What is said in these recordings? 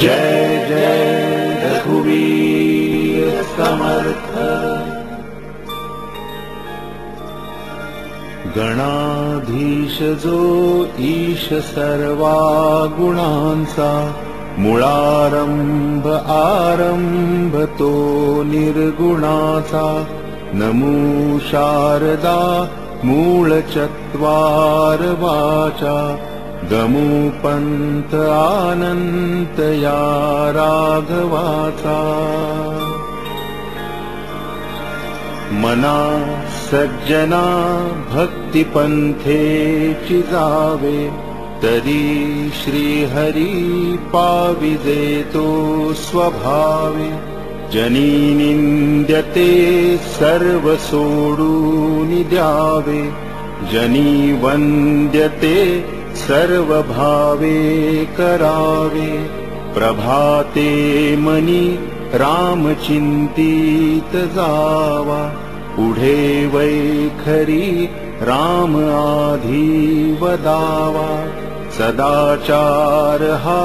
जय जय रघुवीर समर्थ। गणाधीश जो ईश सर्वा गुणांचा मुळारंभ आरंभ तो निर्गुणाचा नमो शारदा मूलचत्वार वाचा गमु पन्थ आनन्तया राघवाचा। मना सज्जना भक्तिपन्थे चिजावे तरी श्रीहरि पाविदेतो स्वभावे। जनी निन्द्यते सर्वसोडूनि द्यावे जनी वन्द्यते सर्वभावे करावे प्रभाते मनी पुढे वैखरी राम आधी वदावा। सदाचार हा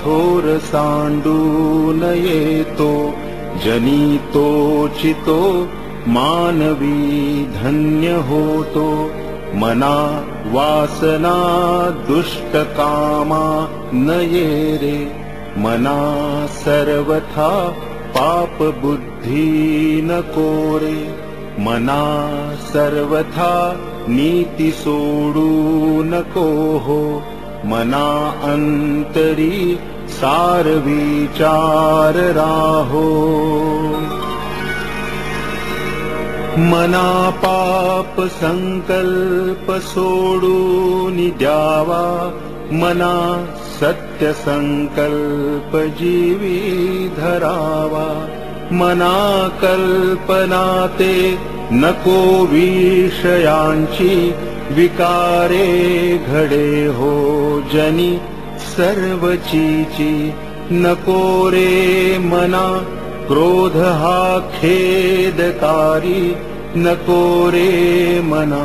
थोर सांडून येतो जनितोचितो मानवी धन्य होतो मना वासना दुष्टकामा न ये रे। मना सर्वथा पाप बुद्धि न कोरे। मना सर्वथा नीति सोडू न कोहो। मना अन्तरी सारविचार राहो मना पाप सङ्कल्प सोडूनि द्यावा मना सत्य सङ्कल्प जीवी धरावा मना कल्पनाते नको विषयांची विकारे घडे हो जनी सर्वचीची नको रे मना क्रोध खेदकारी नको रे मना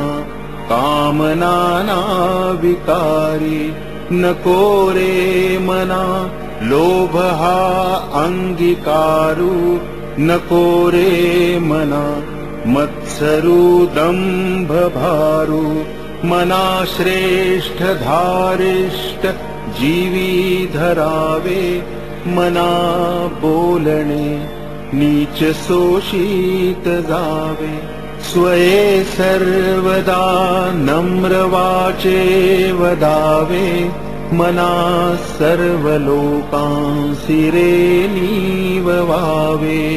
कामनाना विकारी नको रे मना लोभ हा अंगीकारू नको रे मना मत्सरू दंभ भारू मना श्रेष्ठ धारिष्ट जीवी धरावे मना बोलणे नीच सोषित जावे. स्वये सर्वदा नम्र वाचे वदावे. मना सर्वलोकांसि रे नीववावे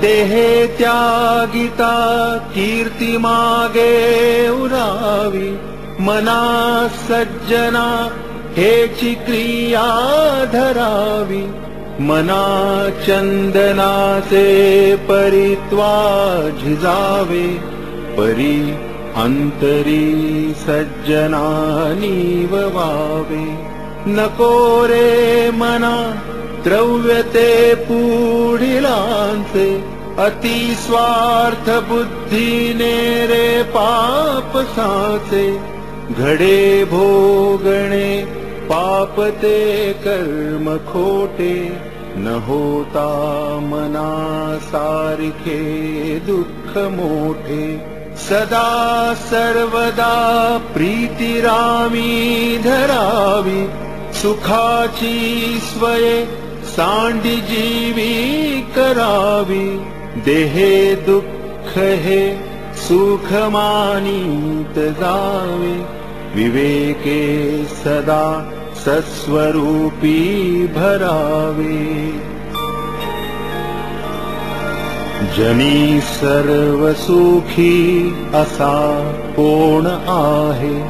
देहे त्यागिता कीर्तिमागे उरावी. मना सज्जना हेची क्रिया धरावी मना चन्दनासे परित्वा झिजावे परी अन्तरी सज्जनानीव वावे। नको रे मना द्रव्यते पुढिलांचे अतिस्वार्थ बुद्धीने रे पाप घडे भोगणे पापते कर्म खोटे न होता मना सारिखे दुःख मोठे। सदा सर्वदा प्रीतिरामी धरावी सुखाची स्वये सांडी जीवी करावी। देहे दुःख हे सुख मानीत जावे विवेके सदा सस्वरूपी भरावे। जनी सर्वसुखी असा कोण आहे?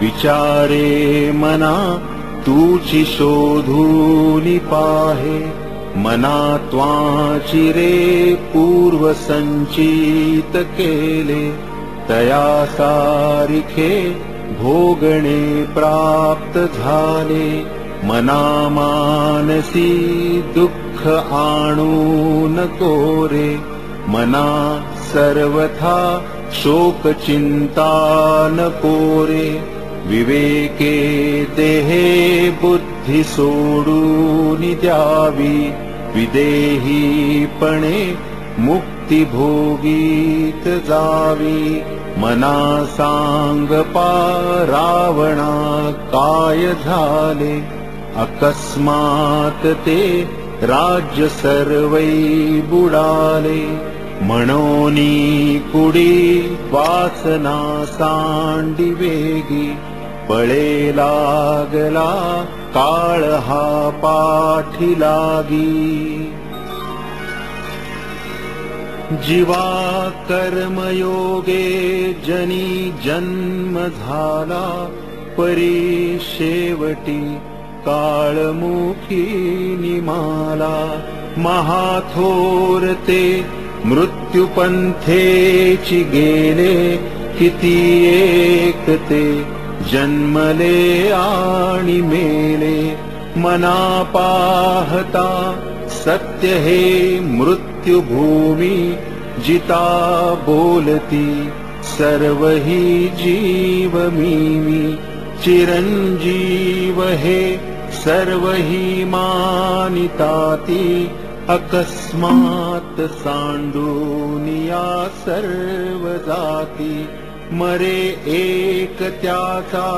विचारे मना तूची शोधूनि पाहे। मना त्वाची रे पूर्वसञ्चित केले। तया सारिखे भोगणे प्राप्त झाले मना दुःख आणू कोरे मना सर्वथा शोकचिन्ता न कोरे विवेके देहे बुद्धि सोडूनि द्यावी. विदेहीपणे मुक्तिभोगीत जावी मना झाले अकस्मात ते राज्य सर्वै बुडाले। मनोनी कुडी वासना सांडी वेगी पळे पाठी लागी जीवा कर्मयोगे जनी जन्म झाला परी शेवटी काळमुखी निमाला महाथोरते मृत्युपंथेची गेले किती एकते जन्मले आणि मेले मना पाहता सत्य हे मृत्युभूमी जिता बोलती सर्व ही जीव मीमी चिरंजीव हे सर्व ही मानिताती अकस्मात् सांडूनिया सर्व जाती मरे एक त्याचा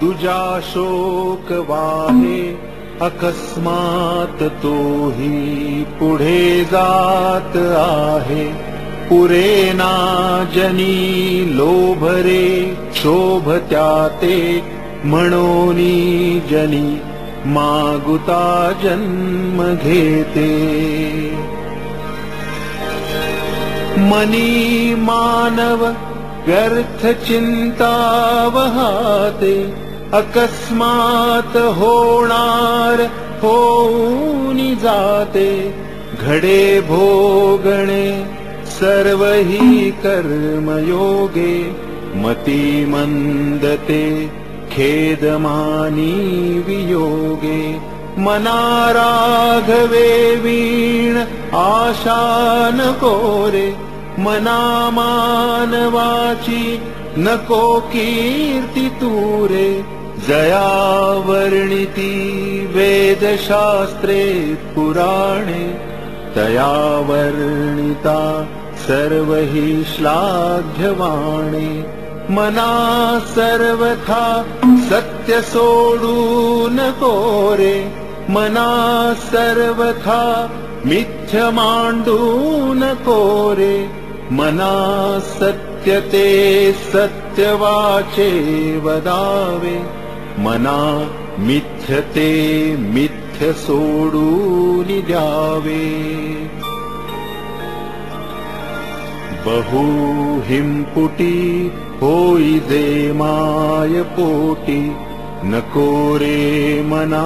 तुझा अकस्मात तोही पुढे जात आहे. ना जनी लोभरे शोभत्या ते म्हणोनी जनी मागुता जन्म घेते. मनी मानव व्यर्थ चिंता वहाते अकस्मात घडे भोगणे सर्व ही कर्मयोगे मती मंदते खेदमानी वियोगे। मना राघवे वीण आशा न कोरे मना मानवाची नको कीर्ती तूरे जया वर्णिती वेदशास्त्रे पुराणे तया वर्णिता सर्व हि श्लाघ्यवाणे मना सर्वथा सत्य सोडून कोरे मना सर्वथा मिथ्य मांडून कोरे। मना सत्यते सत्यवाचे वदावे मना मिथ्यते मिथ्य सोडून द्यावे बहु हिंपुटी होई दे माय पोटी नको रे मना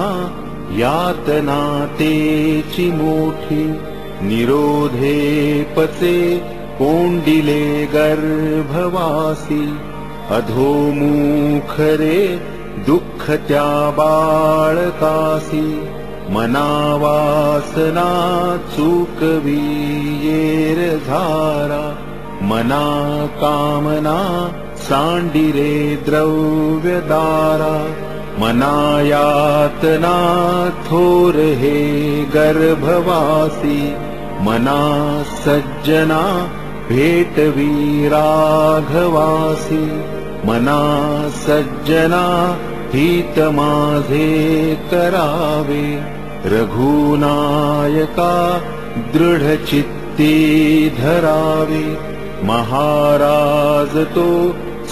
यातना तेची मोठी निरोधे पचे कोंडिले गर्भवासी अधोमुखरे दुःख त्या बाळकासी मनावासना चूकवी येर धारा मना कामना सांडिरे द्रव्यदारा मनायातना थोर हे गर्भवासी मना सज्जना राघवासी मना सज्जना हित माझे करावे रघुनायका दृढचित्ती धरावे महाराज तो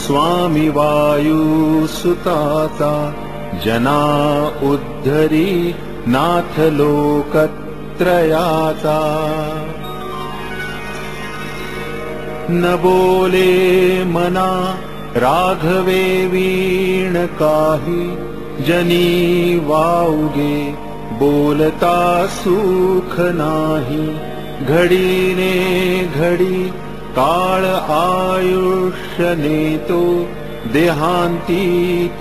स्वामी वायू सुताचा जना उद्धरी नाथ लोकत्रयाचा न बोले मना राघवे वीण काही जनी वाऊगे बोलता सुख नाही। घडीने घडी काळ आयुष्य नेतो देहांती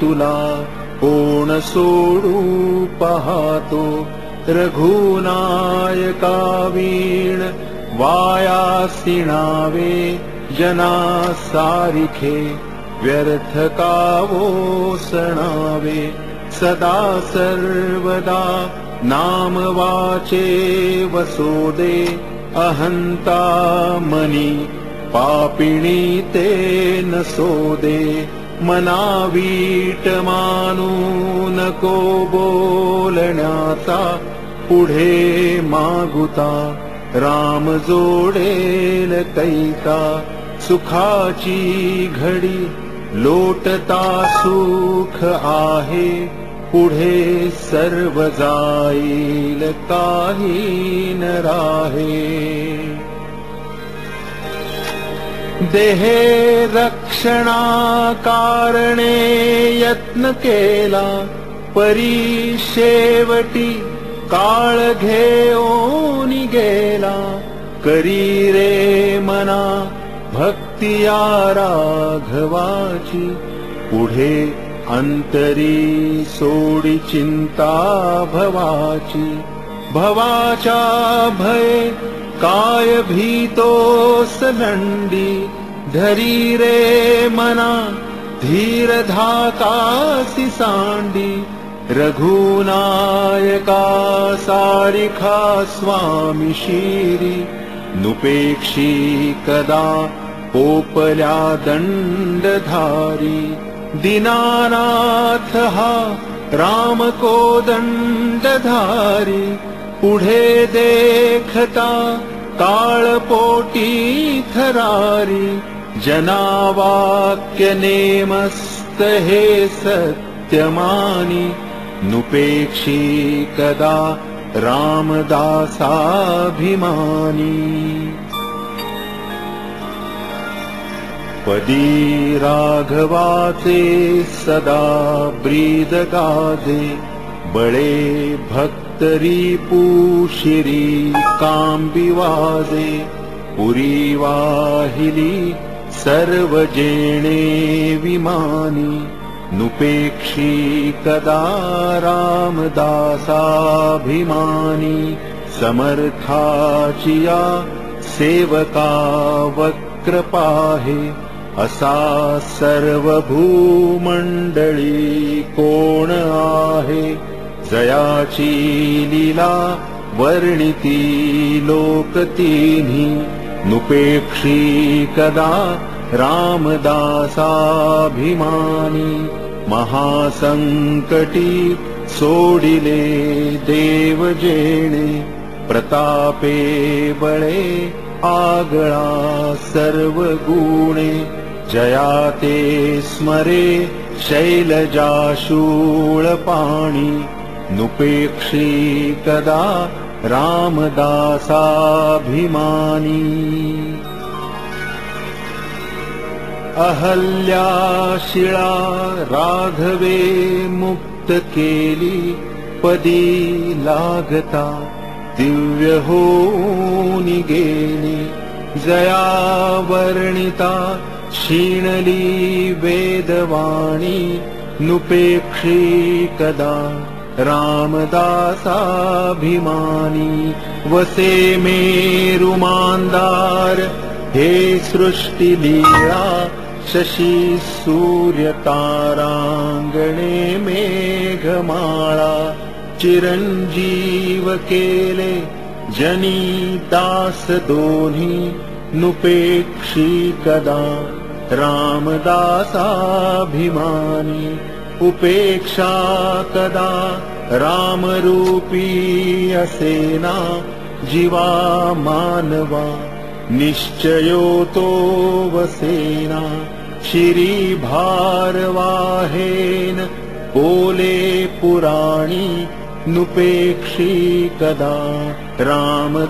तुला कोण सोडू पाहतो। रघुनायका वीण वायासी नावे जना सारिखे व्यर्थ कावो सणावे सदा सर्वदा नाम वाचे वसोदे अहन्ता मनी पापिणी ते न सोदे मनावीटमानू नको बोलण्याचा पुढे मागुता राम जोडेल कैता सुखाची घडी लोटता सुख आहे पुढे सर्व जाईल काही न राहे. देहे रक्षणा कारणे यत्न केला परी शेवटी काळ घेऊन गेला. करी रे मना भक्तिया राघवाची पुढे अंतरी सोडी चिंता भवाची। भवाचा भय काय भीतो धरी रे मना धीर धाकासी सांडी। रघुनायका सारिखा स्वामी शिरी नुपेक्षी कदा पोपल्या दंडधारी दीनानाथ हा राम को दंडधारी पुढे देखता काळपोटी थरारी जनावाक्य नेमस्त हे सत्यमानी नुपेक्षी कदा रामदासाभिमानी पदी राघवाचे सदा ब्रीद गादे बळे भक्तरी पुशिरी काम्बिवाजे पुरी वाहिली सर्व जेणे विमानी नुपेक्षी कदा रामदासाभिमानी समर्थाचिया सेवका वक्रपाहे असा सर्वभूमण्डली कोण आहे? जयाची लीला वर्णिती लोकतीनि नुपेक्षी कदा रामदासाभिमानी महासङ्कटी सोडिले देवजेणे प्रतापे बळे आगळा सर्वगुणे जयाते स्मरे शैलजाशूळपाणि नुपेक्षी कदा रामदासाभिमानी। अहल्याशिळा राघवे मुक्त केली पदी लागता दिव्य गेली जया वर्णिता क्षीणली वेदवाणी नुपेक्षी कदा रामदासाभिमानी। वसे मेरुमान्दार हे सृष्टिलीला शशी सूर्यताराङ्गणे मेघमाळा चिरञ्जीव केले जनी दास दोन्ही नुपेक्षी कदा रामदासाभिमानी उपेक्षा कदा रामरूपी असेना जीवा मानवा निश्चयो तो वसेना भारवाहेन बोले पुराणी नुपेक्षी कदा रामदासाभिमानी